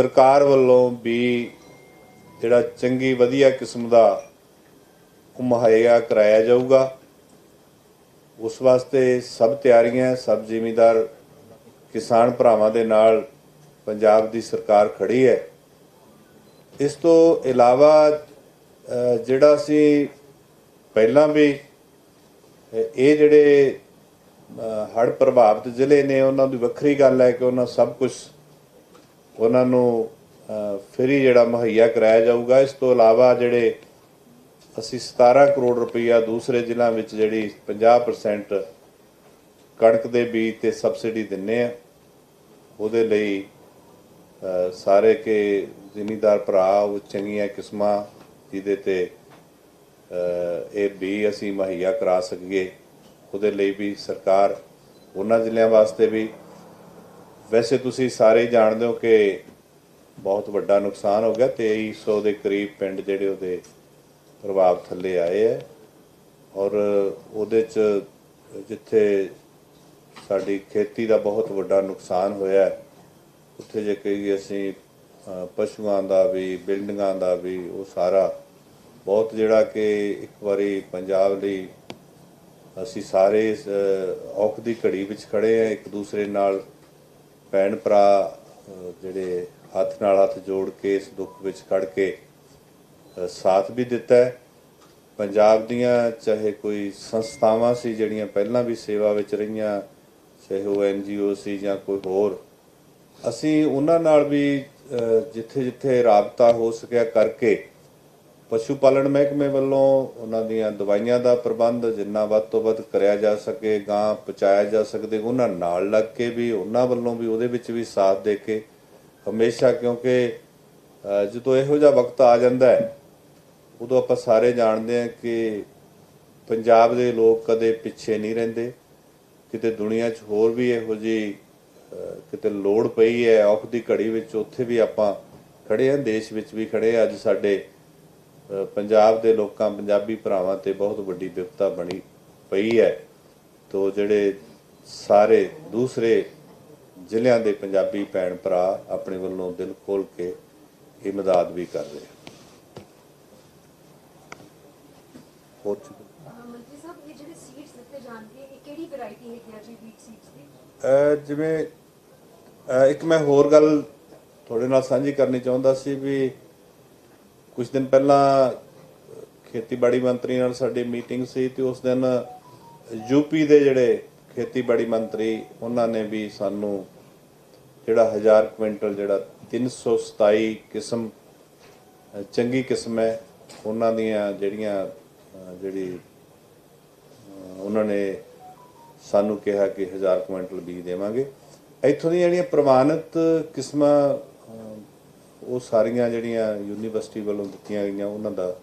ਸਰਕਾਰ ਵੱਲੋਂ ਵੀ ਜਿਹੜਾ ਚੰਗੀ ਵਧੀਆ ਕਿਸਮ ਦਾ ਉਹ ਮੁਹੱਈਆ ਕਰਾਇਆ ਜਾਊਗਾ, ਉਸ ਵਾਸਤੇ ਸਭ ਤਿਆਰੀਆਂ, ਸਭ ਜ਼ਿਮੀਦਾਰ ਕਿਸਾਨ ਭਰਾਵਾਂ ਦੇ ਨਾਲ ਪੰਜਾਬ ਦੀ ਸਰਕਾਰ ਖੜੀ ਹੈ। ਇਸ ਤੋਂ ਇਲਾਵਾ ਜਿਹੜਾ ਸੀ ਪਹਿਲਾਂ ਵੀ ਇਹ ਜਿਹੜੇ ਹੜ ਪ੍ਰਭਾਵਿਤ ਜ਼ਿਲ੍ਹੇ ਨੇ, ਉਹਨਾਂ ਦੀ ਵੱਖਰੀ ਗੱਲ ਹੈ ਕਿ ਉਹਨਾਂ ਸਭ ਕੁਝ ਉਹਨਾਂ ਨੂੰ ਫਰੀ ਜਿਹੜਾ ਮੁਹੱਈਆ ਕਰਾਇਆ ਜਾਊਗਾ। ਇਸ ਤੋਂ ਇਲਾਵਾ ਜਿਹੜੇ ਅਸੀਂ 17 ਕਰੋੜ ਰੁਪਈਆ ਦੂਸਰੇ ਜ਼ਿਲ੍ਹਿਆਂ ਵਿੱਚ ਜਿਹੜੀ 50% ਕਣਕ ਦੇ ਬੀਜ ਤੇ ਸਬਸਿਡੀ ਦਿੰਨੇ ਆ, ਉਹਦੇ ਲਈ ਸਾਰੇ ਕੇ ਜ਼ਿਮੀਦਾਰ ਭਰਾ, ਉਹ ਚੰਗੀਆਂ ਕਿਸਮਾਂ, ਜਿਹਦੇ ਤੇ ਇਹ ਵੀ ਅਸੀਂ ਮੁਹੱਈਆ ਕਰਾ ਸਕੀਏ। ਉਹਦੇ ਲਈ ਵੀ ਸਰਕਾਰ ਉਹਨਾਂ ਜ਼ਿਲ੍ਹਿਆਂ ਵਾਸਤੇ ਵੀ ਵੈਸੇ ਤੁਸੀਂ ਸਾਰੇ ਜਾਣਦੇ ਹੋ ਕਿ ਬਹੁਤ ਵੱਡਾ ਨੁਕਸਾਨ ਹੋ ਗਿਆ। 2300 ਦੇ ਕਰੀਬ ਪਿੰਡ ਜਿਹੜੇ ਉਹਦੇ ਪ੍ਰਭਾਵ ਥੱਲੇ ਆਏ ਹੈ ਔਰ ਉਹਦੇ ਚ ਜਿੱਥੇ ਸਾਡੀ ਖੇਤੀ ਦਾ ਬਹੁਤ ਵੱਡਾ ਨੁਕਸਾਨ ਹੋਇਆ ਉੱਥੇ ਜੇ ਕਹੀਏ ਅਸੀਂ ਪਸ਼ੂਆਂ ਦਾ ਵੀ, ਬਿਲਡਿੰਗਾਂ ਦਾ ਵੀ ਉਹ ਸਾਰਾ ਬਹੁਤ ਜਿਹੜਾ ਕਿ ਇੱਕ ਵਾਰੀ ਪੰਜਾਬ ਲਈ ਅਸੀਂ ਸਾਰੇ ਔਖ ਦੀ ਘੜੀ ਵਿੱਚ ਖੜੇ ਆ ਇੱਕ ਦੂਸਰੇ ਨਾਲ ਭੈਣ ਭਰਾ ਜਿਹੜੇ ਹੱਥ ਨਾਲ ਹੱਥ ਜੋੜ ਕੇ ਇਸ ਦੁੱਖ ਵਿੱਚ ਖੜ ਕੇ ਸਾਥ ਵੀ ਦਿੱਤਾ ਪੰਜਾਬ ਦੀਆਂ ਚਾਹੇ ਕੋਈ ਸੰਸਥਾਵਾਂ ਸੀ ਜਿਹੜੀਆਂ ਪਹਿਲਾਂ ਵੀ ਸੇਵਾ ਵਿੱਚ ਰਹੀਆਂ, ਚਾਹੇ ਉਹ ਐਨਜੀਓ ਸੀ ਜਾਂ ਕੋਈ ਹੋਰ, ਅਸੀਂ ਉਹਨਾਂ ਨਾਲ ਵੀ ਜਿੱਥੇ ਜਿੱਥੇ ਰਾਬਤਾ ਹੋ ਸਕਿਆ ਕਰਕੇ ਪਸ਼ੂ ਪਾਲਣ ਮਹਿਕਮੇ ਵੱਲੋਂ ਉਹਨਾਂ ਦੀਆਂ ਦਵਾਈਆਂ ਦਾ ਪ੍ਰਬੰਧ ਜਿੰਨਾ ਵੱਧ ਤੋਂ ਵੱਧ ਕਰਿਆ ਜਾ ਸਕੇ, ਗਾਂ ਪਹੁੰਚਾਇਆ ਜਾ ਸਕਦੇ, ਉਹਨਾਂ ਨਾਲ ਲੱਗ ਕੇ ਵੀ, ਉਹਨਾਂ ਵੱਲੋਂ ਵੀ, ਉਹਦੇ ਵਿੱਚ ਵੀ ਸਾਥ ਦੇ ਕੇ ਹਮੇਸ਼ਾ ਕਿਉਂਕਿ ਜਦੋਂ ਇਹੋ ਜਿਹਾ ਵਕਤ ਆ ਜਾਂਦਾ ਹੈ, ਉਦੋਂ ਆਪਾਂ ਸਾਰੇ ਜਾਣਦੇ ਹਾਂ ਕਿ ਪੰਜਾਬ ਦੇ ਲੋਕ ਕਦੇ ਪਿੱਛੇ ਨਹੀਂ ਰਹਿੰਦੇ, ਕਿਤੇ ਦੁਨੀਆ 'ਚ ਹੋਰ ਵੀ ਇਹੋ ਜਿਹੀ ਕਿਤੇ ਲੋੜ ਪਈ ਹੈ, ਔਖ ਦੀ ਘੜੀ ਵਿੱਚ ਉੱਥੇ ਵੀ ਆਪਾਂ ਖੜੇ ਹਾਂ, ਦੇਸ਼ ਵਿੱਚ ਵੀ ਖੜੇ ਹਾਂ, ਅੱਜ ਸਾਡੇ ਪੰਜਾਬ ਦੇ ਲੋਕਾਂ ਪੰਜਾਬੀ ਭਰਾਵਾਂ ਤੇ ਬਹੁਤ ਵੱਡੀ ਵਿਪਤਾ ਬਣੀ ਪਈ ਹੈ। ਤੋ ਜਿਹੜੇ ਸਾਰੇ ਦੂਸਰੇ ਜ਼ਿਲ੍ਹਿਆਂ ਦੇ ਪੰਜਾਬੀ ਭੈਣ ਭਰਾ ਆਪਣੇ ਵੱਲੋਂ ਦਿਲ ਖੋਲ ਕੇ ਇਹ ਮਦਦ ਵੀ ਕਰ ਰਹੇ ਹੋਰ ਚੀਜ਼? ਅਹ ਮੰਤਰੀ ਸਾਹਿਬ ਇਹ ਜਿਹੜੇ ਸੀਡਸ ਦਿੱਤੇ ਜਾਣਗੇ ਇਹ ਕਿਹੜੀ ਵੈਰਾਈਟੀ ਹੈਗੀ ਆ ਜੀ ਵੀਟ ਸੀਡਸ ਦੀ? ਅਹ ਜਿਵੇਂ ਇੱਕ ਮੈਂ ਹੋਰ ਗੱਲ ਤੁਹਾਡੇ ਨਾਲ ਸਾਂਝੀ ਕਰਨੀ ਚਾਹੁੰਦਾ ਸੀ ਵੀ ਕੁਝ ਦਿਨ ਪਹਿਲਾਂ, ਖੇਤੀਬਾੜੀ ਮੰਤਰੀ ਨਾਲ ਸਾਡੀ ਮੀਟਿੰਗ ਸੀ ਤੇ ਉਸ ਦਿਨ ਯੂਪੀ ਦੇ ਜਿਹੜੇ ਖੇਤੀਬਾੜੀ ਮੰਤਰੀ, ਉਹਨਾਂ ਨੇ ਵੀ ਸਾਨੂੰ ਜਿਹੜਾ 1000 ਕੁਇੰਟਲ ਜਿਹੜਾ 327 ਕਿਸਮ, ਚੰਗੀ ਕਿਸਮ ਹੈ, ਉਹਨਾਂ ਦੀਆਂ ਜਿਹੜੀਆਂ ਜਿਹੜੀ ਉਹਨਾਂ ਨੇ ਸਾਨੂੰ ਕਿਹਾ ਕਿ 1000 ਕੁਇੰਟਲ ਬੀਜ ਦੇਵਾਂਗੇ। ਇੱਥੋਂ ਦੀਆਂ ਜਿਹੜੀਆਂ ਪ੍ਰਮਾਣਿਤ ਕਿਸਮਾਂ ਉਹ ਸਾਰੀਆਂ ਜਿਹੜੀਆਂ ਯੂਨੀਵਰਸਿਟੀ ਵੱਲੋਂ ਦਿੱਤੀਆਂ ਗਈਆਂ ਉਹਨਾਂ ਦਾ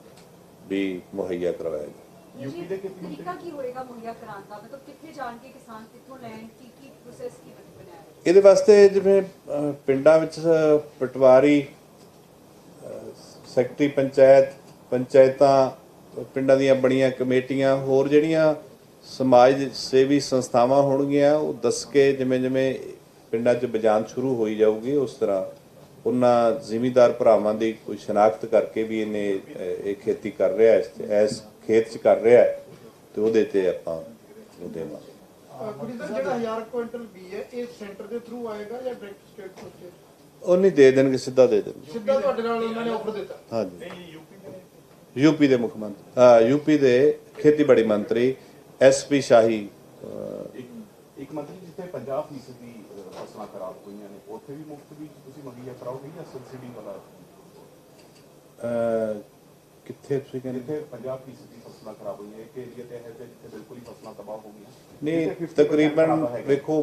ਵੀ ਮੁਹੱਈਆ ਕਰਵਾਇਆ ਗਿਆ। ਯੂਪੀ ਦੇ ਤਰੀਕਾ ਕੀ ਹੋਏਗਾ ਮੁਹੱਈਆ ਕਰਾਉਣ ਦਾ? ਮਤਲਬ ਕਿੱਥੇ ਜਾਣਗੇ ਕਿਸਾਨ ਕਿੱਥੋਂ ਲੈਣ ਕੀ ਕੀ ਪ੍ਰੋਸੈਸ ਕੀ ਬਣ- ਬਣਿਆ? ਹੈ ਇਹਦੇ ਵਾਸਤੇ ਜਿਵੇਂ ਪਿੰਡਾਂ ਵਿੱਚ ਪਟਵਾਰੀ ਸੈਕਟਰੀ ਪੰਚਾਇਤ ਪੰਚਾਇਤਾਂ ਪਿੰਡਾਂ ਦੀਆਂ ਬਣੀਆਂ ਕਮੇਟੀਆਂ ਹੋਰ ਜਿਹੜੀਆਂ ਸਮਾਜ ਸੇਵੀ ਸੰਸਥਾਵਾਂ ਹੋਣਗੀਆਂ ਉਹ ਦੱਸ ਕੇ ਜਿਵੇਂ ਜਿਵੇਂ ਪਿੰਡਾਂ 'ਚ ਬਜਾਨ ਸ਼ੁਰੂ ਹੋਈ ਜਾਊਗੀ ਉਸ ਤਰ੍ਹਾਂ ਉਹਨਾਂ ਜ਼ਿਮੀਂਦਾਰ ਭਰਾਵਾਂ ਦੀ ਕੋਈ ਸ਼ਨਾਖਤ ਕਰਕੇ ਵੀ ਇਹਨੇ ਇਹ ਖੇਤੀ ਕਰ ਰਿਹਾ ਹੈ ਇਸ ਖੇਤ 'ਚ ਕਰ ਰਿਹਾ ਹੈ ਤੇ ਉਹਦੇ ਤੇ ਆਪਾਂ ਉਹ ਦੇਵਾਂਗੇ। ਗੁਰੀ ਸਰ ਜਿਹੜਾ 1000 ਕੁਇੰਟਲ ਬੀ ਹੈ ਇਹ ਸੈਂਟਰ ਦੇ ਥਰੂ ਆਏਗਾ ਜਾਂ ਡਾਇਰੈਕਟ ਸਟੇਟ ਤੋਂ ਉਹ ਨਹੀਂ ਦੇ ਦੇਣਗੇ ਸਿੱਧਾ ਦੇ ਦੇਣਗੇ। ਸਿੱਧਾ ਤੁਹਾਡੇ ਨਾਲ ਉਹਨਾਂ ਨੇ ਆਫਰ ਦਿੱਤਾ? ਹਾਂਜੀ। ਯੂਪੀ ਦੇ ਮੁੱਖ ਮੰਤਰੀ ਯੂਪੀ ਦੇ ਖੇਤੀਬਾੜੀ ਮੰਤਰੀ ਐਸਪੀ ਸ਼ਾਹੀ ਇੱਕ ਇੱਕ ਮੰਤਰੀ ਜਿੱਥੇ 50% ਦੀ ਅਹ, ਫਸਲਾਂ ਖਰਾਬ ਹੋਈਆਂ ਨੇ ਉੱਥੇ ਵੀ ਮੁਫਤ ਵੀ ਤੁਸੀਂ ਮੁਹੱਈਆ ਕਰਾਓਗੇ ਜਾਂ ਸਬਸਿਡੀ ਵਾਲਾ? ਕਿੱਥੇ ਤੁਸੀਂ ਕਹਿੰਦੇ? ਜਿੱਥੇ 50% ਦੀ ਫਸਲਾਂ ਖਰਾਬ ਹੋਈਆਂ ਇੱਕ ਏਰੀਆ ਤੇ ਹੈ ਤੇ ਜਿੱਥੇ ਬਿਲਕੁਲ ਹੀ ਫਸਲਾਂ ਤਬਾਹ ਹੋ ਗਈਆਂ। ਨਹੀਂ 50% ਤਕਰੀਬਨ। ਵੇਖੋ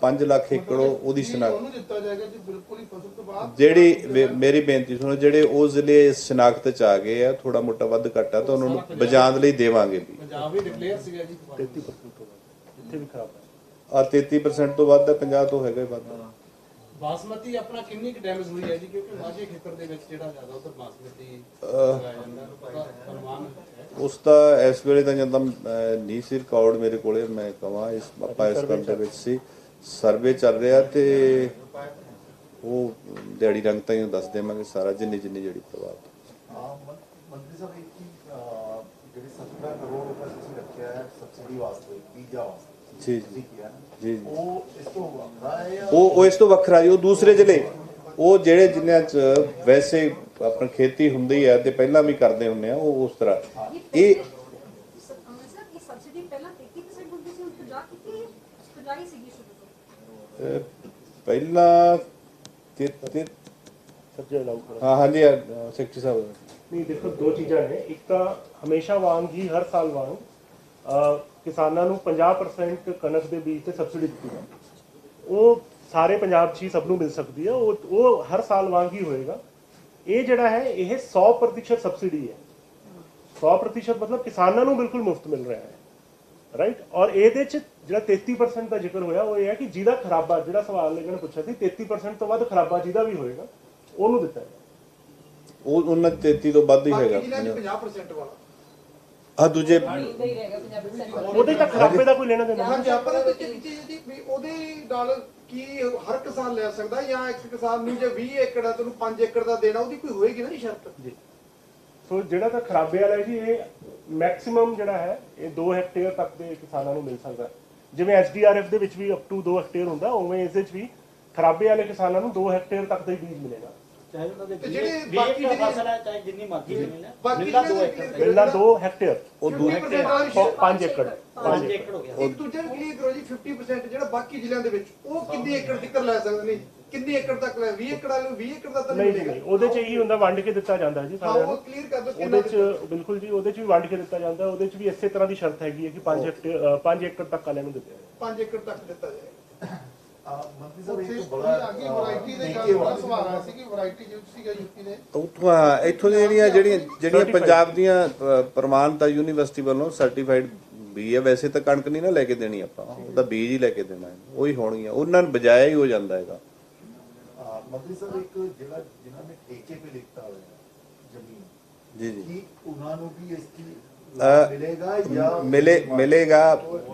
5 ਲੱਖ ਏਕੜ ਉਹਦੀ ਸ਼ਨਾਖਤ ਉਹਨੂੰ ਦਿੱਤਾ ਜਾਏਗਾ ਜੀ ਬਿਲਕੁਲ ਹੀ ਫਸਲ ਤੋਂ ਬਾਅਦ ਜਿਹੜੀ ਮੇਰੀ ਬੇਨਤੀ ਸੁਣੋ ਜਿਹੜੇ ਉਹ ਜ਼ਿਲ੍ਹੇ ਇਸ ਸ਼ਨਾਖਤ ਚ ਆ ਗਏ ਆ ਥੋੜਾ ਮੋਟਾ ਵੱਧ ਘੱਟ ਤਾਂ ਉਹਨਾਂ ਨੂੰ ਬਜਾਂਦ ਲਈ ਦੇਵਾਂਗੇ ਵੀ। ਪੰਜਾਬ ਵੀ ਡਿਕਲੇਅਰ ਸੀਗਾ ਜੀ। 33% ਤੋਂ ਵੱਧ। ਜਿੱਥੇ ਵੀ ਖਰਾਬ ਹੈ। ਆ 33% ਤੋਂ ਵੱਧ ਆ 50 ਤੋਂ ਹੈਗਾ ਹੀ ਵੱਧ। ਬਾਸਮਤੀ ਆਪਣਾ ਕਿੰਨੀ ਕੁ ਡੈਮੇਜ ਹੋਈ ਹੈ ਜੀ? ਕਿਉਂਕਿ ਮਾਝੇ ਖੇਤਰ ਦੇ ਵਿੱਚ ਜਿਹੜਾ ਜ਼ਿਆਦਾ ਉਧਰ ਬਾਸਮਤੀ ਲਗਾਇਆ ਜਾਂਦਾ ਹੈ ਹੈ। ਉਸ ਦਾ ਇਸ ਵੇਲੇ ਤਾਂ ਜਦੋਂ ਨਹੀਂ ਸੀ ਰਿਕਾਰਡ ਮੇਰੇ ਕੋਲੇ ਮੈਂ ਕਹਾਂ ਇਸ ਆਪਾਂ ਇਸ ਗੱਲ ਦੇ ਵਿੱਚ ਸੀ। ਸਰਵੇ ਚੱਲ ਰਿਹਾ ਤੇ ਉਹ ਦਿਹਾੜੀ ਰੰਗ ਤਾਂ ਹੀ ਦੱਸ ਦੇਵਾਂਗੇ ਸਾਰਾ ਜਿੰਨੀ ਜਿੰਨੀ ਜਿਹੜੀ ਪ੍ਰਭਾਵ। ਮੰਤਰੀ ਸਾਹਿਬ ਇੱਕ ਹੀ ਜਿਹੜੀ 70 ਕਰੋੜ ਰੁਪਏ ਤੁਸੀਂ ਰੱਖਿਆ ਹੈ ਸਬਸਿਡੀ ਵਾਸਤੇ ਬੀਜਾਂ ਵਾਸਤੇ। ਜੀ ਉਹ ਇਸ ਤੋਂ ਵੱਖਰਾ ਹੈ ਉਹ ਉਹ ਇਸ ਤੋਂ ਵੱਖਰਾ ਜੀ ਉਹ ਦੂਸਰੇ ਜ਼ਿਲ੍ਹੇ ਉਹ ਜਿਹੜੇ ਜਿਨ੍ਹਾਂ ਚ ਵੈਸੇ ਆਪਣੀ ਖੇਤੀ ਹੁੰਦੀ ਹੈ ਤੇ ਪਹਿਲਾਂ ਵੀ ਕਰਦੇ ਹੁੰਦੇ ਆ ਉਹ ਉਸ ਤਰ੍ਹਾਂ ਇਹ ਸਰ ਇਹ ਸਬਸਿਡੀ ਪਹਿਲਾਂ 33% ਹੁੰਦੀ ਸੀ ਹੁਣ 50 ਕੀਤੀ 50 ਹੀ ਸੀਗੀ ਸ਼ੁਰੂ ਤੋਂ ਅਹ, ਪਹਿਲਾਂ ਤੇ ਤੇ ਸਬਜ਼ੀ ਅਲਾਉ ਕਰੋ ਹਾਂ ਹਾਂਜੀ ਅਹ, ਸੈਕਟਰੀ ਸਾਹਿਬ ਨਹੀਂ ਦੇਖੋ ਦੋ ਚੀਜ਼ਾਂ ਨੇ ਇੱਕ ਤਾਂ ਹਮੇਸ਼ਾ ਵਾਂਗ ਹੀ ਹਰ ਸਾਲ ਵਾਂਗ ਕਿਸਾਨਾਂ ਨੂੰ 50% ਕਣਕ ਦੇ ਬੀਜ ਤੇ ਸਬਸਿਡੀ ਦਿੱਤੀ ਜਾਂਦੀ ਉਹ ਸਾਰੇ ਪੰਜਾਬ 'ਚ ਹੀ ਸਭ ਨੂੰ ਮਿਲ ਸਕਦੀ ਹੈ। ਉਹ ਉਹ ਹਰ ਸਾਲ ਵਾਂਗ ਹੀ ਹੋਏਗਾ। ਇਹ ਜਿਹੜਾ ਹੈ ਇਹ 100% ਸਬਸਿਡੀ ਹੈ। 100% ਮਤਲਬ ਕਿਸਾਨਾਂ ਨੂੰ ਬਿਲਕੁਲ ਮੁਫਤ ਮਿਲ ਰਿਹਾ ਹੈ। ਰਾਈਟ ਔਰ ਇਹਦੇ ਚ ਜਿਹੜਾ 33% ਦਾ ਜ਼ਿਕਰ ਹੋਇਆ ਉਹ ਇਹ ਹੈ ਕਿ ਜਿਹਦਾ ਖਰਾਬਾ ਜਿਹੜਾ ਸਵਾਲ ਲੇਕਿਨ ਪੁੱਛਿਆ ਸੀ 33% ਤੋਂ ਵੱਧ ਖਰਾਬਾ ਜਿਹਦਾ ਵੀ ਹੋਏਗਾ ਉਹਨੂੰ ਦਿੱਤਾ ਉਹ ਉਹਨਾਂ ਚ 33 ਤੋਂ ਵੱਧ ਹੀ ਹੈਗਾ ਜ਼ਿਲ੍ਹਿਆਂ 'ਚ 50% ਵਾਲਾ। ਆ ਦੂਜੇ ਉਹਦੇ ਤਾਂ ਖਰਾਬੇ ਦਾ ਕੋਈ ਲੈਣਾ ਦੇਣਾ ਹਾਂਜੀ ਆਪਾਂ ਨੇ ਤੇ ਕੀਤੀ ਜੀ ਵੀ ਉਹਦੇ ਨਾਲ ਕੀ ਹਰ ਕਿਸਾਨ ਲੈ ਸਕਦਾ ਜਾਂ ਇੱਕ ਕਿਸਾਨ ਨੂੰ ਜੇ 20 ਏਕੜ ਹੈ ਤੈਨੂੰ 5 ਏਕੜ ਦਾ ਦੇਣਾ ਉਹਦੀ ਕੋਈ ਹੋਏਗੀ ਨਾ ਜੀ ਸ਼ਰਤ? ਸੋ ਜਿਹੜਾ ਤਾਂ ਖਰਾਬੇ ਵਾਲਾ ਹੈ ਜੀ ਇਹ ਮੈਕਸਿਮਮ ਜਿਹੜਾ ਹੈ ਇਹ 2 ਹੈਕਟੇਅਰ ਤੱਕ ਦੇ ਕਿਸਾਨਾਂ ਨੂੰ ਮਿਲ ਸਕਦਾ। ਜਿਵੇਂ ਐਸਡੀਆਰਐਫ ਦੇ ਵਿੱਚ ਵੀ ਅਪ ਟੂ 2 ਹੈਕਟੇਅਰ ਹੁੰਦਾ ਉਵੇਂ ਇਸ ਵਿੱਚ ਵੀ ਖਰਾਬੇ ਵਾਲੇ ਕਿਸਾਨਾਂ ਨੂੰ 2 ਹੈਕਟੇਅਰ ਤੱਕ ਦਾ ਹੀ ਬੀਜ ਮਿਲੇਗਾ। ਚਾਹੇ ਉਹਨਾਂ ਦੇ ਤੇ ਜਿਹੜੇ ਵੀਹ ਬਾਕੀ ਏਕੜ ਜਿਹੜੇ- ਫਸਲ ਹੈ ਚਾਹੇ ਜਿੰਨੀ ਮਰਜ਼ੀ ਜ਼ਮੀਨ ਹੈ। ਬਾਕੀ ਮਿਲਦਾ ਦੋ ਜਿਹੜੇ ਏਕੜ। ਮਿਲਣਾ 2 ਹੈਕਟੇਅਰ ਉਹ ਦੂ 50% ਵਾਲਾ ਵੀ 5 ਏਕੜ। 5 ਏਕੜ। ਹੋ ਗਿਆ। ਇੱਕ ਦੂਜੇ ਨੂੰ ਕਲੀਅਰ ਕਰੋ ਜੀ 50% ਜਿਹੜਾ ਬਾਕੀ ਜ਼ਿਲ੍ਹਿਆਂ ਦੇ ਵਿੱਚ ਉਹ ਕਿੰਨੇ ਏਕੜ ਤੱਕ ਲੈ ਸਕਦੇ ਨੇ? ਕਿੰਨੇ ਏਕੜ ਤੱਕ ਲੈ? 20 ਏਕੜ ਵਾਲੇ ਨੂੰ 20 ਏਕੜ ਦਾ ਤਾਂ ਨਹੀਂ ਨਹੀਂ ਜੀ ਮਿਲੇਗਾ। ਨਹੀਂ ਉਹਦੇ ਚ ਇਹੀ ਹੁੰਦਾ ਵੰਡ ਕੇ ਦਿੱਤਾ ਜਾਂਦਾ ਹੈ ਜੀ ਹਾਂ ਸਾਰਿਆਂ ਉਹ ਨੂੰ। ਕਲੀਅਰ ਕਰ ਦਿਓ ਕਿੰਨਾ ਉਹਦੇ ਚ ਬਿਲਕੁਲ ਜੀ ਉਹਦੇ ਚ ਵੀ ਵੰਡ ਕੇ ਦਿੱਤਾ ਜਾਂਦਾ ਹੈ, ਉਹਦੇ ਚ ਵੀ ਇਸੇ ਤਰ੍ਹਾਂ ਦੀ ਸ਼ਰਤ ਹੈਗੀ ਹੈ ਕਿ 5 ਹੈਕਟੇਅਰ 5 ਏਕੜ ਤੱਕ ਵਾਲਿਆਂ ਨੂੰ ਦਿੱਤੇ ਜਾਏ 5 ਏਕੜ ਤੱਕ ਦਿੱਤਾ ਜਾਏਗਾ ਅਹ, ਮੰਤਰੀ ਸਾਹਿਬ ਉੱਥੇ ਇੱਕ ਬੜਾ ਅੱਗੇ ਵੈਰਾਈਟੀ ਦੇ ਅਹ, ਗੱਲ ਬੜਾ ਸਵਾਲ ਆਇਆ ਸੀ ਕਿ ਵੈਰਾਈਟੀ ਜੋ ਸੀਗਾ ਯੂਪੀ ਦੇ। ਉੱਥੋਂ ਆ, ਇੱਥੋਂ ਦੀਆਂ ਜਿਹੜੀਆਂ ਜਿਹੜੀਆਂ ਜਿਹੜੀਆਂ. ਪੰਜਾਬ ਦੀਆਂ ਅ, ਪ੍ਰਮਾਣਤਾ ਯੂਨੀਵਰਸਿਟੀ ਵੱਲੋਂ ਸਰਟੀਫਾਈਡ ਬੀ ਹੈ ਵੈਸੇ ਤਾਂ ਕਣਕ ਨਹੀਂ ਨਾ ਲੈ ਕੇ ਦੇਣੀ ਆਪਾਂ ਉਹਦਾ ਬੀਜ ਹੀ ਲੈ ਕੇ ਦੇਣਾ ਹੈ ਉਹੀ ਹੋਣਗੀਆਂ ਉਹਨਾਂ ਨੂੰ ਬਜਾਇਆ ਹੀ ਹੋ ਜਾਂਦਾ ਹੈਗਾ। ਮੰਤਰੀ ਸਾਹਿਬ ਇੱਕ ਜਿਹੜਾ ਜਿਨ੍ਹਾਂ ਨੇ ਠੇਕੇ ਤੇ ਲਿਖਤਾ ਹੋਇਆ ਜ਼ਮੀਨ ਜੀ ਜੀ। ਕੀ ਉਹਨਾਂ ਨੂੰ ਵੀ ਇਸ ਦੀ ਮਿਲੇਗਾ ਜਾਂ ਮਿਲੇ ਮਿਲੇਗਾ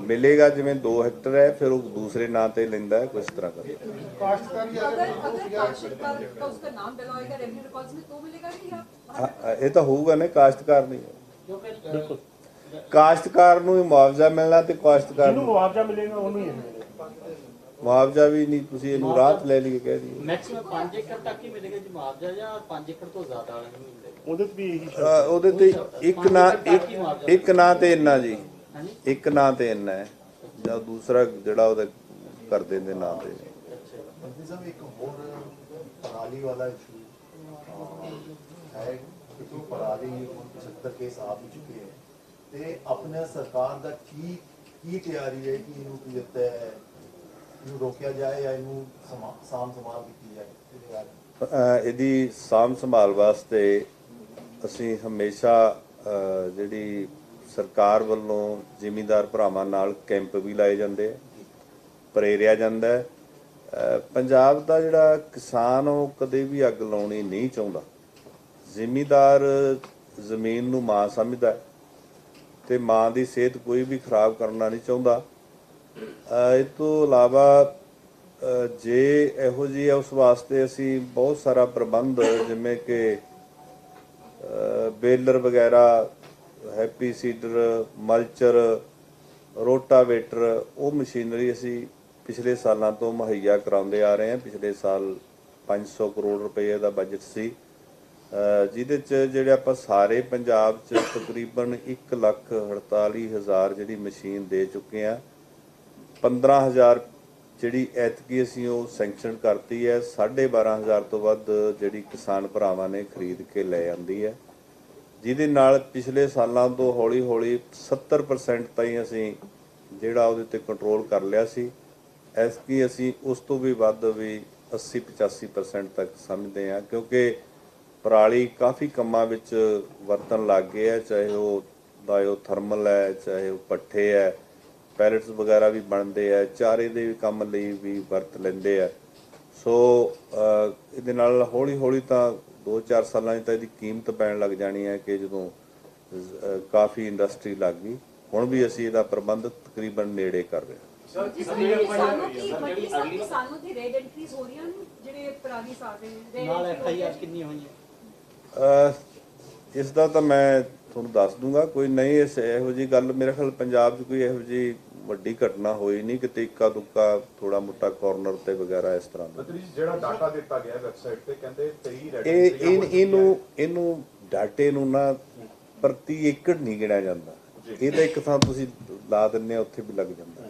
ਮਿਲੇਗਾ ਜਿਵੇਂ 2 ਹੈਕਟਰ ਹੈ ਫਿਰ ਉਹ ਦੂਸਰੇ ਨਾਂ ਤੇ ਲੈਂਦਾ ਹੈ ਕੁਝ ਤਰ੍ਹਾਂ ਕਰਦਾ ਹੈ। ਕਾਸ਼ਤਕਾਰੀ अगर अगर काश्तकार का उसका नाम डला होगा रेवेन्यू रिकॉर्ड्स में तो मिलेगा कि या ਹਾਂ, ਇਹ ਤਾਂ ਹੋਊਗਾ ਨਾ ਕਾਸ਼ਤਕਾਰ ਨਹੀਂ ਕਿਉਂਕਿ ਬਿਲਕੁਲ ਕਾਸ਼ਤਕਾਰ ਨੂੰ ਹੀ ਮੁਆਵਜ਼ਾ ਮਿਲਣਾ ਤੇ ਕਾਸ਼ਤਕਾਰ ਜਿਹਨੂੰ ਨੂੰ ਮੁਆਵਜ਼ਾ ਮਿਲੇਗਾ ਉਹਨੂੰ ਹੀ ਇਹ ਮਿਲੇਗਾ ਮੁਆਵਜ਼ਾ ਵੀ ਨਹੀਂ ਤੁਸੀਂ ਇਹਨੂੰ ਰਾਹਤ ਲੈ ਲਈ ਕਹਿ ਦਈਏ ਮੈਕਸਿਮਮ 5 ਏਕੜ ਤੱਕ ਹੀ ਮਿਲੇਗਾ ਜੀ ਮੁਆਵਜ਼ਾ ਜਾਂ 5 ਏਕੜ ਤੋਂ ਜ਼ਿਆਦਾ ਵਾਲਿਆਂ ਨੂੰ ਮਿਲੇਗਾ ਉਹਦੇ ਚ ਵੀ ਇਹੀ ਸ਼ਰਤ ਅ, ਉਹਦੇ ਤੇ ਇੱਕ ਨਾ ਇੱਕ ਇੱਕ ਨਾਂ ਤੇ ਇੰਨਾ ਜੀ। ਇੱਕ ਨਾਂ ਤੇ ਇੰਨਾ ਹੈ। ਜਾਂ ਦੂਸਰਾ ਜਿਹੜਾ ਉਹਦੇ ਕਰ ਦਿੰਦੇ ਨਾਂ ਤੇ। ਮੰਤਰੀ ਸਾਹਿਬ ਇੱਕ ਹੋਰ ਪਰਾਲੀ ਵਾਲਾ ਇਸ਼ੂ ਹੈ ਕਿ ਪਰਾਲੀ ਹੁਣ 75 ਕੇਸ ਆ ਵੀ ਚੁੱਕੇ ਹੈ। ਤੇ ਆਪਣਾ ਸਰਕਾਰ ਦਾ ਕੀ ਕੀ ਤਿਆਰੀ ਹੈ ਕਿ ਇਹਨੂੰ ਕੀ ਦਿੱਤਾ ਹੈ? ਇਹਨੂੰ ਰੋਕਿਆ ਜਾਏ ਜਾਂ ਇਹਨੂੰ ਸਮਾ- ਸਾਂਭ ਸੰਭਾਲ ਕੀਤੀ ਜਾਏ? ਇਹਦੇ ਬਾਰੇ। ਅ, ਇਹਦੀ ਸਾਂਭ ਸੰਭਾਲ ਵਾਸਤੇ ਅਸੀਂ ਹਮੇਸ਼ਾ ਜਿਹੜੀ ਸਰਕਾਰ ਵੱਲੋਂ ਜ਼ਿਮੀਂਦਾਰ ਭਰਾਵਾਂ ਨਾਲ ਕੈਂਪ ਵੀ ਲਾਏ ਜਾਂਦੇ ਪ੍ਰੇਰਿਆ ਜਾਂਦਾ ਪੰਜਾਬ ਦਾ ਜਿਹੜਾ ਕਿਸਾਨ ਉਹ ਕਦੇ ਵੀ ਅੱਗ ਲਾਉਣੀ ਨਹੀਂ ਚਾਹੁੰਦਾ। ਜ਼ਿਮੀਂਦਾਰ ਜ਼ਮੀਨ ਨੂੰ ਮਾਂ ਸਮਝਦਾ ਹੈ ਤੇ ਮਾਂ ਦੀ ਸਿਹਤ ਕੋਈ ਵੀ ਖਰਾਬ ਕਰਨਾ ਨਹੀਂ ਚਾਹੁੰਦਾ। ਇਹ ਤੋਂ ਇਲਾਵਾ ਜੇ ਇਹੋ ਜਿਹੀ ਹੈ ਉਸ ਵਾਸਤੇ ਅਸੀਂ ਬਹੁਤ ਸਾਰਾ ਪ੍ਰਬੰਧ ਜਿਵੇਂ ਕਿ ਬੇਲਰ ਵਗੈਰਾ, ਹੈਪੀ ਸੀਡਰ, ਮਲਚਰ, ਰੋਟਾਵੇਟਰ, ਉਹ ਮਸ਼ੀਨਰੀ ਅਸੀਂ ਪਿਛਲੇ ਸਾਲਾਂ ਤੋਂ ਮੁਹੱਈਆ ਕਰਾਉਂਦੇ ਆ ਰਹੇ ਹਾਂ। ਪਿਛਲੇ ਸਾਲ 500 ਕਰੋੜ ਰੁਪਏ ਦਾ ਬਜਟ ਸੀ। ਜਿਹਦੇ ਚ ਜਿਹੜੇ ਆਪਾਂ ਸਾਰੇ ਪੰਜਾਬ ਚ ਤਕਰੀਬਨ 1 ਲੱਖ 48 ਹਜ਼ਾਰ ਜਿਹੜੀ ਮਸ਼ੀਨ ਦੇ ਚੁੱਕੇ ਆ 15000 ਜਿਹੜੀ ਐਤਕੀ ਅਸੀਂ ਉਹ ਸੈਂਕਸ਼ਨ ਕਰਤੀ ਹੈ 12500 ਤੋਂ ਵੱਧ ਜਿਹੜੀ ਕਿਸਾਨ ਭਰਾਵਾਂ ਨੇ ਖਰੀਦ ਕੇ ਲੈ ਆਂਦੀ ਹੈ। ਜਿਹਦੇ ਨਾਲ ਪਿਛਲੇ ਸਾਲਾਂ ਤੋਂ ਹੌਲੀ-ਹੌਲੀ 70% ਤਾਈਂ ਅਸੀਂ ਜਿਹੜਾ ਉਹਦੇ ਤੇ ਕੰਟਰੋਲ ਕਰ ਲਿਆ ਸੀ। ਐਸਕੀ ਅਸੀਂ ਉਸ ਤੋਂ ਵੀ ਵੱਧ ਵੀ 80-85% ਤੱਕ ਸਮਝਦੇ ਹਾਂ, ਕਿਉਂਕਿ ਪਰਾਲੀ ਕਾਫੀ ਕੰਮਾਂ ਵਿੱਚ ਵਰਤਣ ਲੱਗ ਗਏ ਹੈ, ਚਾਹੇ ਉਹ ਬਾਇਓ ਥਰਮਲ ਹੈ, ਚਾਹੇ ਉਹ ਪੱਠੇ ਹੈ ਪੈਲਟਸ ਵਗੈਰਾ ਵੀ ਬਣਦੇ ਆ ਚਾਰੇ ਦੇ ਵੀ ਕੰਮ ਲਈ ਵੀ ਵਰਤ ਲੈਂਦੇ ਆ। ਸੋ ਇਹਦੇ ਨਾਲ ਹੌਲੀ ਹੌਲੀ ਤਾਂ 2-4 ਸਾਲਾਂ 'ਚ ਤਾਂ ਇਹਦੀ ਕੀਮਤ ਪੈਣ ਲੱਗ ਜਾਣੀ ਹੈ ਕਿ ਜਦੋਂ ਕਾਫੀ ਇੰਡਸਟਰੀ ਲੱਗ ਗਈ ਹੁਣ ਵੀ ਅਸੀਂ ਇਹਦਾ ਪ੍ਰਬੰਧ ਤਕਰੀਬਨ ਨੇੜੇ ਕਰ ਰਹੇ ਹਾਂ। ਜਿਸ ਦੀ ਵੱਡੀ ਸਭ ਕਿਸਾਨੋਂ ਦੀ ਰੇਡ ਐਂਟਰੀਜ਼ ਹੋ ਰਹੀਆਂ ਨੇ ਜਿਹੜੇ ਪਰਾਲੀ ਸਾੜ ਰਹੇ ਨੇ ਨਾਲ ਐਫ ਆਈ ਆਰ ਕਿੰਨੀ ਹੋਈ ਹੈ ਅਹ ਇਸ ਦਾ ਤਾਂ ਮੈਂ ਤੁਹਾਨੂੰ ਦੱਸ ਦੂੰਗਾ ਕੋਈ ਨਹੀਂ ਇਸ ਇਹੋ ਜੀ ਗੱਲ ਮੇਰੇ ਖਿਆਲ ਪੰਜਾਬ 'ਚ ਕੋਈ ਇਹੋ ਜੀ ਵੱਡੀ ਘਟਨਾ ਹੋਈ ਨਹੀਂ ਕਿਤੇ ਇੱਕਾ ਦੁੱਕਾ ਥੋੜਾ ਮੋਟਾ ਕਾਰਨਰ ਤੇ ਵਗੈਰਾ ਇਸ ਤਰ੍ਹਾਂ ਦਾ। ਜਿਹੜਾ ਡਾਟਾ ਦਿੱਤਾ ਗਿਆ ਵੈਬਸਾਈਟ ਤੇ ਕਹਿੰਦੇ 23 ਰੈਡ ਇਹ ਇਹ- ਇਹਨੂੰ ਇਹਨੂੰ ਡਾਟੇ ਨੂੰ ਨਾ ਪ੍ਰਤੀ ਏਕੜ ਨਹੀਂ ਗਿਣਿਆ ਜਾਂਦਾ। ਇਹ ਤਾਂ ਇੱਕ ਥਾਂ ਤੁਸੀਂ ਲਾ ਦਿੰਦੇ ਆ ਉੱਥੇ ਵੀ ਲੱਗ ਜਾਂਦਾ।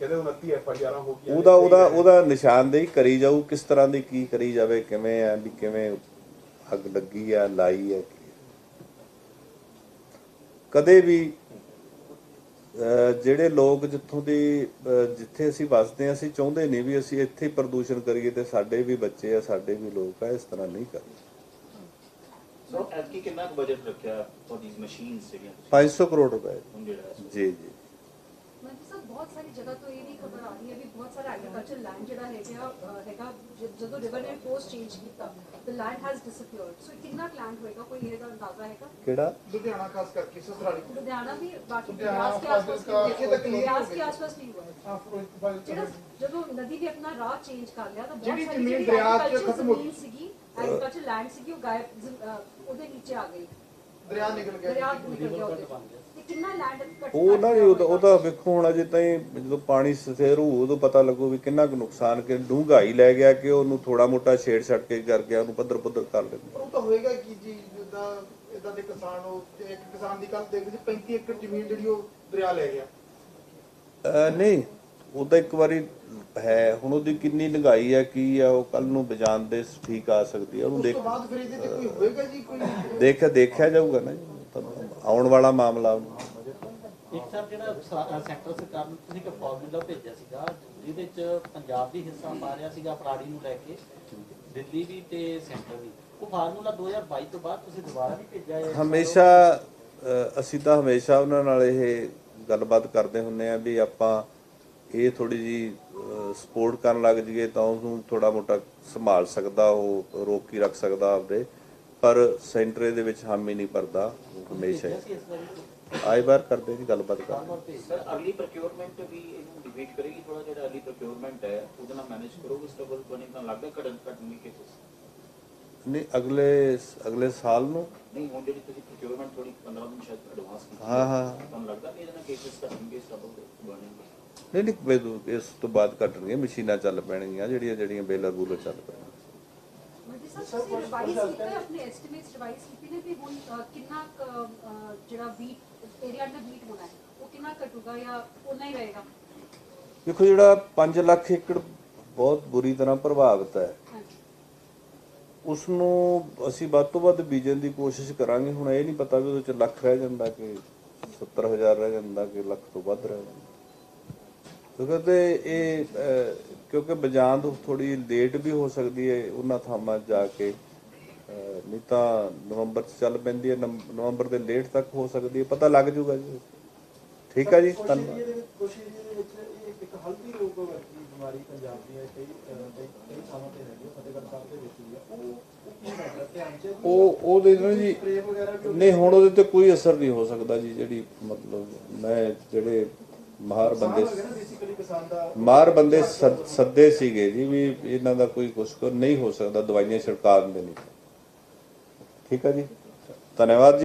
ਕਹਿੰਦੇ 29 ਐਫ ਆਈ ਆਰਾਂ ਹੋ ਗਈਆਂ ਉਹਦਾ ਉਹਦਾ ਉਹਦਾ ਨਿਸ਼ਾਨਦੇਹੀ ਕਰੀ ਜਾਊ ਕਿਸ ਤਰ੍ਹਾਂ ਦੀ ਕੀ ਕਰੀ ਜਾਵੇ ਕਿਵੇਂ ਆ ਵੀ ਕਿਵੇਂ ਅੱਗ ਲੱਗੀ ਆ ਲਾਈ ਆ ਕੀ ਆ। ਕਦੇ ਵੀ ਜਿਹੜੇ ਲੋਕ ਜਿੱਥੋਂ ਦੀ ਜਿੱਥੇ ਅਸੀਂ ਵੱਸਦੇ ਆ ਅਸੀਂ ਚਾਹੁੰਦੇ ਨਹੀਂ ਵੀ ਅਸੀਂ ਇੱਥੇ ਪ੍ਰਦੂਸ਼ਣ ਕਰੀਏ ਤੇ ਸਾਡੇ ਵੀ ਬੱਚੇ ਆ ਸਾਡੇ ਵੀ ਲੋਕ ਆ ਇਸ ਤਰ੍ਹਾਂ ਨਹੀਂ ਕਰਦੇ। ਸੋ ਐਤਕੀ ਕਿੰਨਾ ਕੁ ਬਜਟ ਰੱਖਿਆ ਫॉर ਥੀਸ ਮਸ਼ੀਨਸ ਜਿਹੜੀਆਂ 500 ਕਰੋੜ ਰੁਪਏ। ਜੀ ਜੀ। ਬਹੁਤ ਸਾਰੀ ਜਗ੍ਹਾ ਤੋਂ ਇਹ ਵੀ ਖਬਰ ਆ ਰਹੀ ਹੈ ਵੀ ਬਹੁਤ ਸਾਰਾ ਐਗਰੀਕਲਚਰ ਲੈਂਡ ਜਿਹੜਾ ਹੈਗਾ ਹੈਗਾ ਜਦੋਂ ਰਿਵਰ ਨੇ ਕੋਸ ਚੇਂਜ ਕੀਤਾ ਦ ਲੈਂਡ ਹੈਜ਼ ਡਿਸਅਪੀਅਰਡ ਸੋ ਕਿੰਨਾ ਲੈਂਡ ਹੋਏਗਾ? ਕੋਈ ਇਹਦਾ ਅੰਦਾਜ਼ਾ ਹੈਗਾ? ਕਿਹੜਾ? ਲੁਧਿਆਣਾ ਖਾਸ ਕਰਕੇ ਸਸਰਾਲੀ। ਲੁਧਿਆਣਾ ਵੀ ਬਾਕੀ ਦੇ ਆਸ-ਪਾਸ ਦੇਖੇ ਤਾਂ ਕਲੀਅਰ ਦੇ ਆਸ-ਪਾਸ ਨਹੀਂ ਹੋਇਆ। ਜਿਹੜਾ ਜਦੋਂ ਨਦੀ ਨੇ ਆਪਣਾ ਰਾਹ ਚੇਂਜ ਕਰ ਲਿਆ ਤਾਂ ਜਿਹੜੀ ਦਰਿਆ 'ਚ ਖਤਮ ਹੋ ਗਈ ਸੀਗੀ ਐਗਰੀਕਲਚਰ ਲੈਂਡ ਸੀਗੀ ਉਹ ਗਾਇਬ ਉਹਦੇ ਨੀਚੇ ਆ ਗਈ। ਦਰਿਆ ਨਿਕਲ ਗਿਆ। ਦਰਿਆ ਨਿਕਲ ਗਿਆ ਕਿੰਨਾ ਲੈਂਡ ਘਟ ਉਹ ਨਾ ਜੀ ਉਹਦਾ ਉਹਦਾ ਵੇਖੋ ਹੁਣ ਅਜੇ ਤਾਈਂ ਜਦੋਂ ਪਾਣੀ ਸਥਿਰ ਹੋਊ ਉਦੋਂ ਪਤਾ ਲੱਗੂ ਵੀ ਕਿੰਨਾ ਕੁ ਨੁਕਸਾਨ ਕਿ ਡੂੰਘਾਈ ਲੈ ਗਿਆ ਕਿ ਉਹਨੂੰ ਥੋੜਾ ਮੋਟਾ ਛੇੜ ਛੱਡ ਕੇ ਕਰ ਗਿਆ ਉਹਨੂੰ ਪੱਧਰ ਪੱਧਰ ਕਰ ਪਰ ਉਹ ਤਾਂ ਹੋਏਗਾ ਕੀ ਜੀ ਜਿੱਦਾਂ ਇਦਾਂ ਦੇ ਕਿਸਾਨ ਉਹ ਤੇ ਇੱਕ ਕਿਸਾਨ ਦੀ ਕੱਲ ਦੇਖਦੇ ਸੀ 35 ਏਕੜ ਜ਼ਮੀਨ ਜਿਹੜੀ ਉਹ ਦਰਿਆ ਲੈ ਗਿਆ। ਅਹ ਨਹੀਂ ਉਹਦਾ ਇੱਕ ਵਾਰੀ ਹੈ ਹੁਣ ਉਹਦੀ ਕਿੰਨੀ ਡੂੰਘਾਈ ਹੈ ਕੀ ਆ ਉਹ ਕੱਲ ਨੂੰ ਬਜਾਨ ਦੇ ਠੀਕ ਆ ਸਕਦੀ ਹੈ ਉਹਨੂੰ ਉਸ ਦੇਖ ਤੋਂ ਬਾਅਦ ਫਿਰ ਇਹਦੇ ਤੇ ਕੋਈ ਹੋਏਗਾ ਜੀ ਕੋਈ ਦੇਖ ਦੇਖਿਆ ਜਾਊਗਾ ਨਾ ਜੀ। ਆਉਣ ਵਾਲਾ ਮਾਮਲਾ। ਇੱਕ ਸਰ ਜਿਹੜਾ ਸਾ- ਸੈਂਟਰ ਸਰਕਾਰ ਨੂੰ ਤੁਸੀਂ ਇੱਕ ਫਾਰਮੂਲਾ ਭੇਜਿਆ ਸੀਗਾ ਜਿਹਦੇ ਚ ਪੰਜਾਬ ਵੀ ਹਿੱਸਾ ਪਾ ਰਿਹਾ ਸੀਗਾ ਪਰਾਲੀ ਨੂੰ ਲੈ ਕੇ ਦਿੱਲੀ ਵੀ ਤੇ ਸੈਂਟਰ ਵੀ। ਉਹ ਫਾਰਮੂਲਾ 2022 ਤੋਂ ਬਾਅਦ ਤੁਸੀਂ ਦੁਬਾਰਾ ਵੀ ਭੇਜਿਆ ਹੈ? ਹਮੇਸ਼ਾ ਅਸੀਂ ਤਾਂ ਹਮੇਸ਼ਾ ਉਹਨਾਂ ਨਾਲ ਇਹ ਗੱਲਬਾਤ ਕਰਦੇ ਹੁੰਨੇ ਆ ਵੀ ਆਪਾਂ ਇਹ ਥੋੜੀ ਜੀ ਸਪੋਰਟ ਕਰਨ ਲੱਗ ਜੀਏ ਤਾਂ ਉਹਨੂੰ ਥੋੜਾ ਮੋਟਾ ਸੰਭਾਲ ਸਕਦਾ ਉਹ ਰੋਕ ਕੇ ਰੱਖ ਸਕਦਾ ਆਪਦੇ। ਪਰ ਸੈਂਟਰ ਇਹਦੇ ਵਿੱਚ ਹਾਮੀ ਨਹੀਂ ਭਰਦਾ ਹਮੇਸ਼ਾ ਹੀ। ਆਈ ਵਾਰ ਕਰਦੇ ਜੀ ਗੱਲਬਾਤ ਕਰਦੇ ਸਰ ਅਰਲੀ ਪ੍ਰੋਕਿਉਰਮੈਂਟ ਵੀ ਇਹਨੂੰ ਡਿਬੇਟ ਕਰੇਗੀ ਥੋੜਾ ਜਿਹੜਾ ਅਰਲੀ ਪ੍ਰੋਕਿਉਰਮੈਂਟ ਹੈ ਉਹਦੇ ਨਾਲ ਮੈਨੇਜ ਕਰੋਗੇ ਸਟੇਬਲ ਬਣੇ ਤਾਂ ਲੱਗਦਾ ਘਟਣ ਘਟਣ ਦੀ ਕੇਸਸ ਨਹੀਂ ਅਗਲੇ ਅਗਲੇ ਸਾਲ ਨੂੰ ਨਹੀਂ ਹੁਣ ਜਿਹੜੀ ਤੁਸੀਂ ਪ੍ਰੋਕਿਉਰਮੈਂਟ ਥੋੜੀ 15 ਦਿਨ ਸ਼ਾਇਦ ਐਡਵਾਂਸ ਕੀਤੀ ਹਾਂ, ਹਾਂ। ਤੁਹਾਨੂੰ ਲੱਗਦਾ ਕਿ ਇਹਦੇ ਨਾਲ ਕੇਸਸ ਘਟਣਗੇ ਸਟੇਬਲ ਬਣਨਗੇ ਨਹੀਂ ਨਹੀਂ ਇਸ ਤੋਂ ਬਾਅਦ ਘਟਣਗੀਆਂ ਮਸ਼ੀਨਾਂ ਚੱਲ ਪੈਣਗੀਆਂ ਜਿਹੜੀਆਂ ਜਿਹੜੀਆਂ ਬੇਲਰ ਬੂਲਰ ਚੱਲ ਪੈਣਗੀਆਂ ਮੰਤਰੀ ਸਾਹਿਬ ਤੁਸੀਂ ਰਿਵਾਈਜ਼ ਕੀਤੇ ਆਪਣੇ ਐਸਟੀਮੇਟਸ ਰਿਵਾਈਜ਼ ਕੀਤੇ ਨੇ ਵੀ ਹੁਣ ਕਿੰਨਾ ਜਿਹੜਾ ਵੀਟ ਏਰੀਆ ਦਾ ਵੀਟ ਹੋਣਾ ਹੈ ਉਹ ਕਿੰਨਾ ਘਟੂਗਾ ਜਾਂ ਉਨਾ ਹੀ ਰਹੇਗਾ ਦੇਖੋ ਜਿਹੜਾ 5 ਲੱਖ ਏਕੜ ਬਹੁਤ ਬੁਰੀ ਤਰ੍ਹਾਂ ਪ੍ਰਭਾਵਿਤ ਹੈ। ਹਾਂਜੀ ਉਸ ਨੂੰ ਅਸੀਂ ਵੱਧ ਤੋਂ ਵੱਧ ਬੀਜਣ ਦੀ ਕੋਸ਼ਿਸ਼ ਕਰਾਂਗੇ। ਹੁਣ ਇਹ ਨਹੀਂ ਪਤਾ ਵੀ ਉਹਦੇ ਚ ਲੱਖ ਰਹਿ ਜਾਂਦਾ ਕਿ 70000 ਰਹਿ ਜਾਂਦਾ ਕਿ ਲੱਖ ਤੋਂ ਵੱਧ ਰਹਿ ਜਾਂਦਾ। ਕਿਉਂਕਿ ਇਹ ਕਿਉਂਕਿ ਬਜਾਨ ਥੋੜੀ ਲੇਟ ਵੀ ਹੋ ਸਕਦੀ ਹੈ ਉਹਨਾਂ ਥਾਵਾਂ ਜਾ ਕੇ। ਨਹੀਂ ਤਾਂ ਨਵੰਬਰ ਚ ਚੱਲ ਪੈਂਦੀ ਹੈ ਨਵੰ- ਨਵੰਬਰ ਦੇ ਲੇਟ ਤੱਕ ਹੋ ਸਕਦੀ ਹੈ। ਪਤਾ ਲੱਗ ਜਾਊਗਾ ਜੀ। ਠੀਕ ਹੈ ਜੀ ਧੰਨਵਾਦ। ਦੇ ਵਿੱਚ ਕੁਛ ਏਰੀਏ ਦੇ ਵਿੱਚ ਇਹ ਇੱਕ ਹਲਦੀ ਰੋਗ ਵਰਗੀ ਬਿਮਾਰੀ ਪੰਜਾਬ ਦੀ ਹੈ ਕਈ ਅਹ, ਕਈ ਕਈ ਥਾਵਾਂ ਤੇ ਹੈਗੀ ਹੈ, ਫਤਿਹਗੜ੍ਹ ਸਾਹਿਬ ਦੇ ਵਿੱਚ ਵੀ ਹੈ। ਉਹ ਉਹ ਕੀ ਮੈਟਰ ਧਿਆਨ ਚ ਹੈ ਕਿ ਉਹ ਉਹਦੇ ਨਾਲ ਜੀ ਨਹੀਂ ਹੁਣ ਉਹਦੇ ਤੇ ਕੋਈ ਅਸਰ ਨਹੀਂ ਹੋ ਸਕਦਾ ਜੀ ਜਿਹੜੀ ਮਤਲਬ ਮੈਂ ਜਿਹੜੇ ਮਾਹਰ ਬੰਦੇ ਦਾ ਮਾਹਰ ਬੰਦੇ ਸੱਦ- ਸੀਗੇ ਜੀ ਵੀ ਇਹਨਾਂ ਦਾ ਕੋਈ ਕੁਛ ਕਰ ਨਹੀਂ ਹੋ ਸਕਦਾ ਦਵਾਈਆਂ ਛਿੜਕਾ ਦਿੰਦੇ ਨਹੀਂ ਠੀਕ ਹੈ ਜੀ? ਧੰਨਵਾਦ